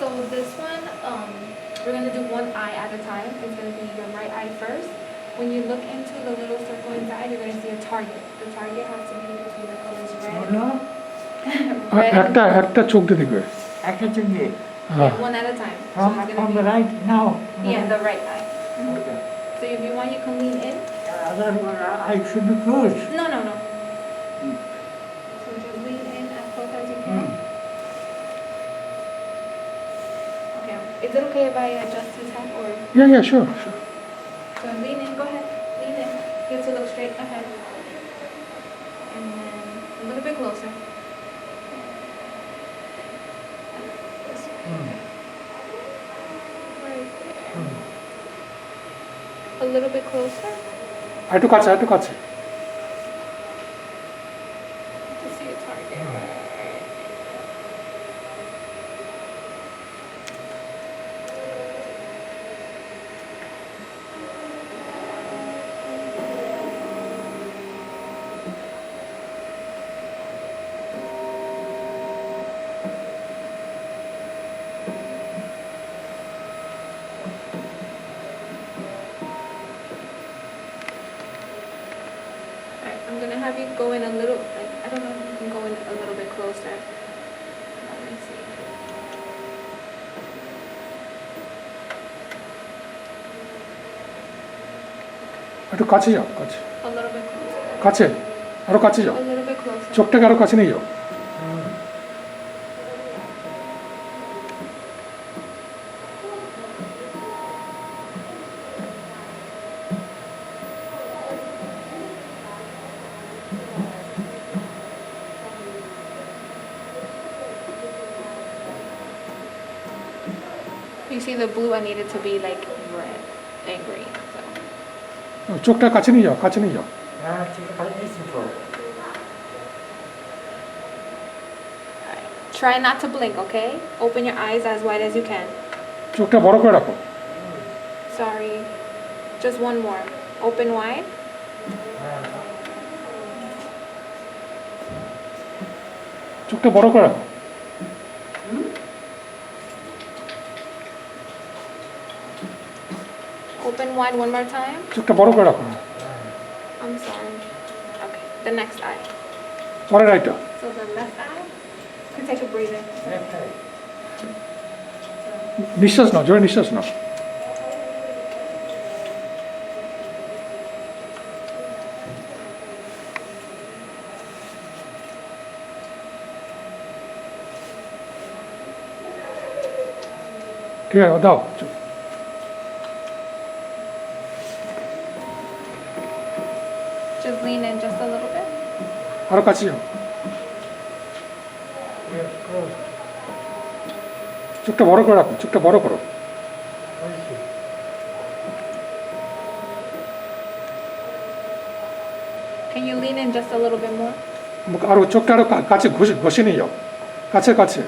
So this one, um, we're gonna do one eye at a time. It's gonna be your right eye first. When you look into the little circle inside, you're gonna see a target. The target has to be between the colors red, হলো আর red একটা and একটা চোখ দিয়ে দেখবে একটা চুঙ্গি হ্যাঁ yeah, one at a time. So from, it's from gonna the be, right now. yeah, the right eye. Okay. So if you want, you can lean in. Other I should be closed. No, no, no. Is it okay if I adjust his head or? Yeah, yeah, sure, sure. So lean in, go ahead, lean in. You have to look straight ahead. And then a little bit closer. Right. A little bit closer. I took outside, I took outside. Alright, I'm gonna have you go in a little, like, I don't know if you can go in a little bit closer. Let me see. একটু কাছে যাও কাছে A little bit closer. কাছে আরও কাছে যাও A little bit closer. চোখটাকে আরও কাছে নিয়ে যাও see the blue, I need it to be like red and green, so. চোখটা কাছে নিয়ে যাও কাছে নিয়ে যাও Yeah, ঠিক আছে, listen for. Alright. Try not to blink, okay? Open your eyes as wide as you can. চোখটা বড় করে রাখো Sorry. Just one more. Open wide. হ্যাঁ, চোখটা বড় করে রাখো wide one more time. চোখটা বড় করে রাখো I'm sorry. Okay. The next eye. পরের আইটা So the left eye. You can take a breather. নিঃশ্বাস নাও জোরে নিঃশ্বাস নাও ঠিক আছে দাও চো- Just lean in just a little bit. আরও কাছে যাও. চোখটা বড় করে রাখো চোখটা বড় করো. Can you lean in just a little bit more? আরও চোখটা আরও কা- কাছে ঘষে ঘষে নিয়ে যাও কাছে কাছে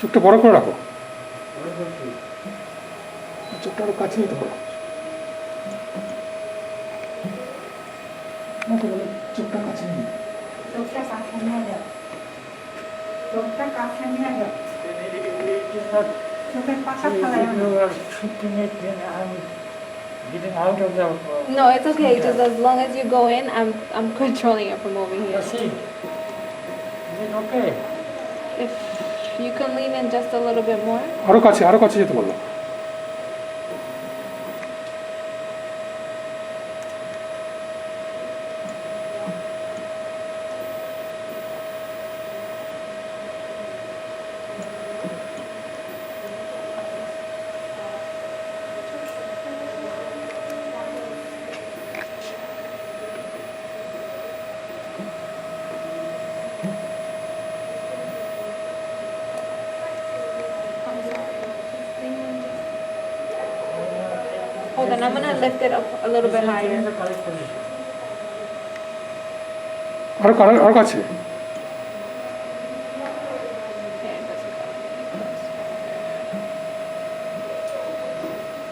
চোখটা বড় করে রাখো চোখটা আরও কাছে নিতে পারো আমাকে বলো, চোখটা কাছে নিয়ে নাও। চোখটা কাছে নিয়ে যাও চোখটা কাছে নিয়ে যাও it- it- it is not চোখের পাশা If ফেলায় you are shifting it, then I'm getting out of the. uh, No, it's okay. Just as long as you go in, I'm I'm controlling it from over You here. see, is it okay? If you can lean in just a little bit more. আরো কাছে আরো কাছে যেতে বললো On, I'm gonna lift it up a little bit higher. আরও আরও আরও কাছে Yeah, it doesn't go any closer.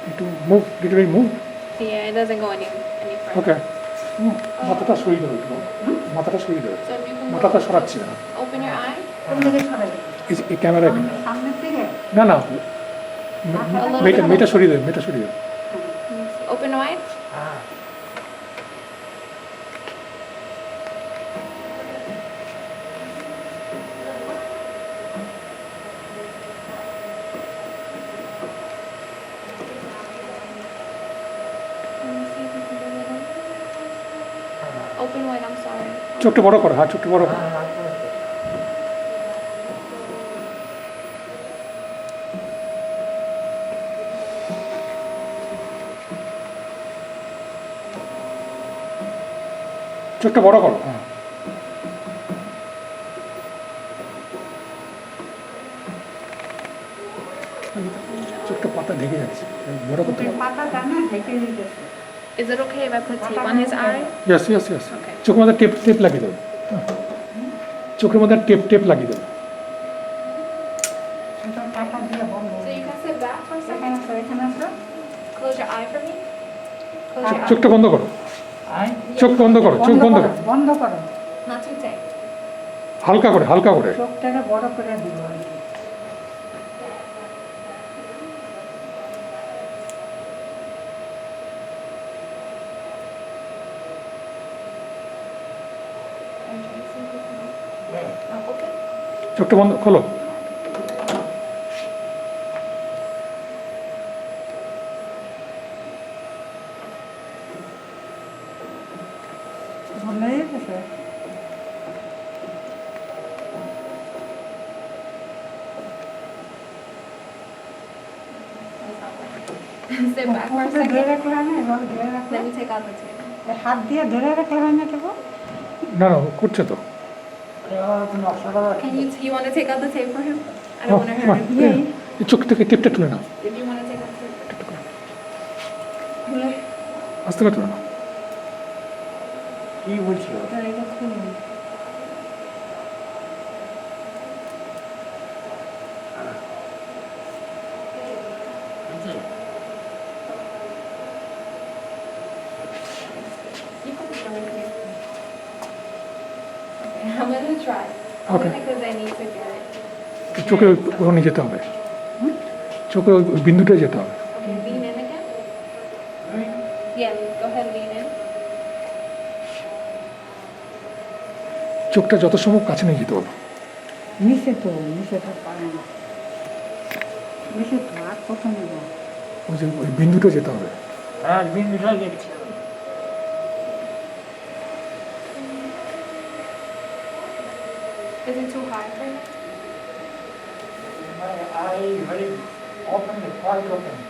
একটু move little move Yeah, it doesn't go any any further. Okay মাথাটা সরিয়ে দেবে একটু মাথাটা সরিয়ে go, মাথাটা সরাচ্ছি না open your eye. এই ক্যামেরা না না মেয়েটা মেয়েটা সরিয়ে দেবে মেয়েটা সরিয়ে দেবে হ্যাঁ I'm sorry. চোখটা বড় করো হ্যাঁ চোখটা বড় করো চোখটা বড় করো হ্যাঁ চোখটা পাতা ঢেকে যাচ্ছে বড় করতে Is it okay if I put tape on his eye? Yes yes yes Okay. চোখের মধ্যে টেপ টেপ লাগিয়ে দেবে। চোখের মধ্যে টেপ টেপ লাগিয়ে দেবে এটা টাকা দিয়ে বন্ধ So you can sit back for a এখানে second. আসো এখানে আসো Close your eye for me. Close your eye. চোখটা বন্ধ করো চোখ বন্ধ করো চোখ বন্ধ করো বন্ধ করো। হালকা করে হালকা করে। চোখটাকে বড় করে Oh, okay. চোখটা বন্ধ খোলো বন্ধ হয়ে গেছে Sit back for a second. হয় Let me take out the tape. হাত দিয়ে ধরে রাখলে হয় না কেবল না না করছে তো Can you, you want to take out the tape for him? I Oh, don't want to hurt him. চোখ থেকে টেপটা তুলে নাও If you want to take out the tape. আস্তে করে তুলে নাও কি বলছিল ওটা এটা খুলুন You can put it right here. Okay, I'm gonna try. Okay. Because I need to get it. চোখে ওখানে যেতে হবে চোখে ওই বিন্দুটা যেতে হবে Okay, lean in again. Yeah, go ahead, lean in. চোখটা যত সম্ভব কাছে নিয়ে যেতে হবে নিচে তো নিচে তো পারে না নিচে তো আর কত নেব ওই যে ওই বিন্দুটা যেতে হবে হ্যাঁ বিন্দুটা দেখছি Is it too high for you? I very open, quite open.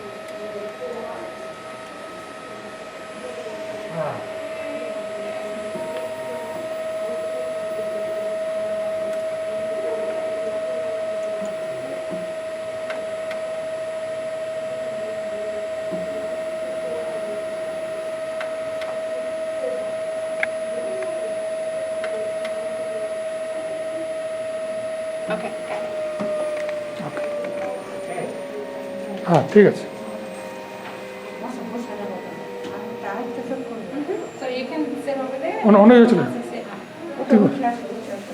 ওটা বসে আসো, বসে আসো।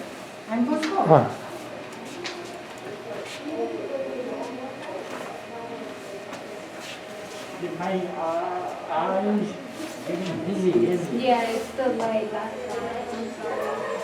আমি বসবো হ্যাঁ My uh, eyes getting busy, busy. Yeah, it's the light, that's why. I'm sorry.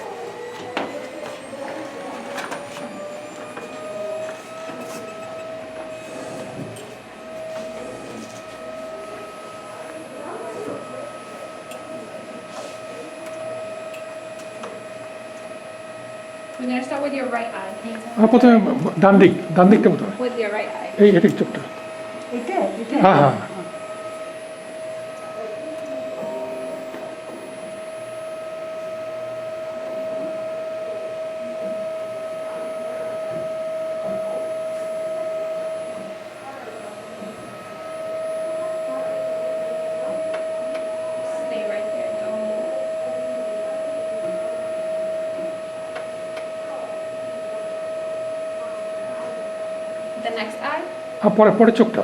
We're gonna start with your right eye. Can you tell হ্যাঁ me? প্রথমে ডান দিক ডান দিকটা প্রথমে With your right eye. এই এদিক চোখটা এটা এটা হ্যাঁ হ্যাঁ The next eye. আর পরে পরে চোখটা।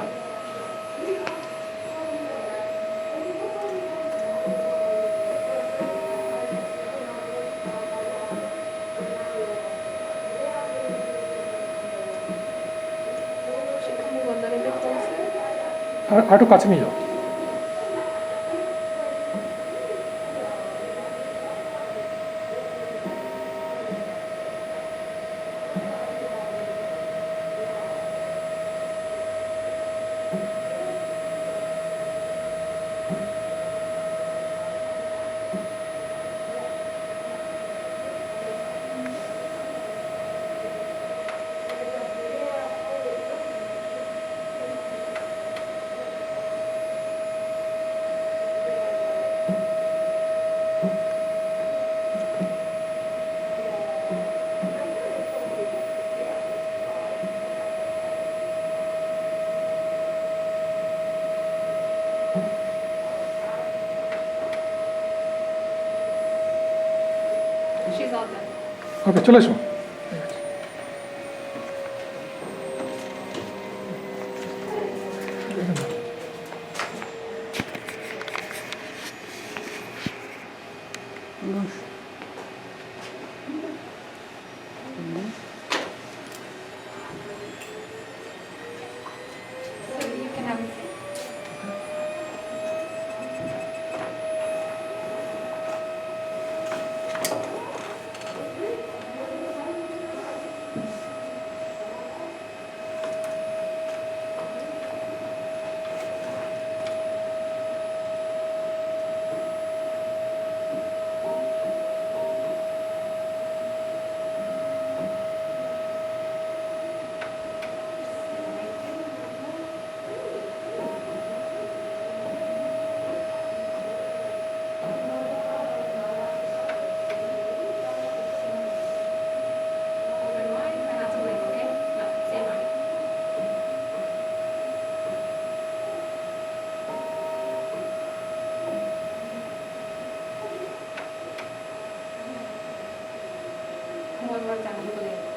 আর একটু কাছে নিয়ে যাও। ওকে চলে এসো বস। So you can have a seat. Open wide, try not to blink, okay? No, stay wide. You blink.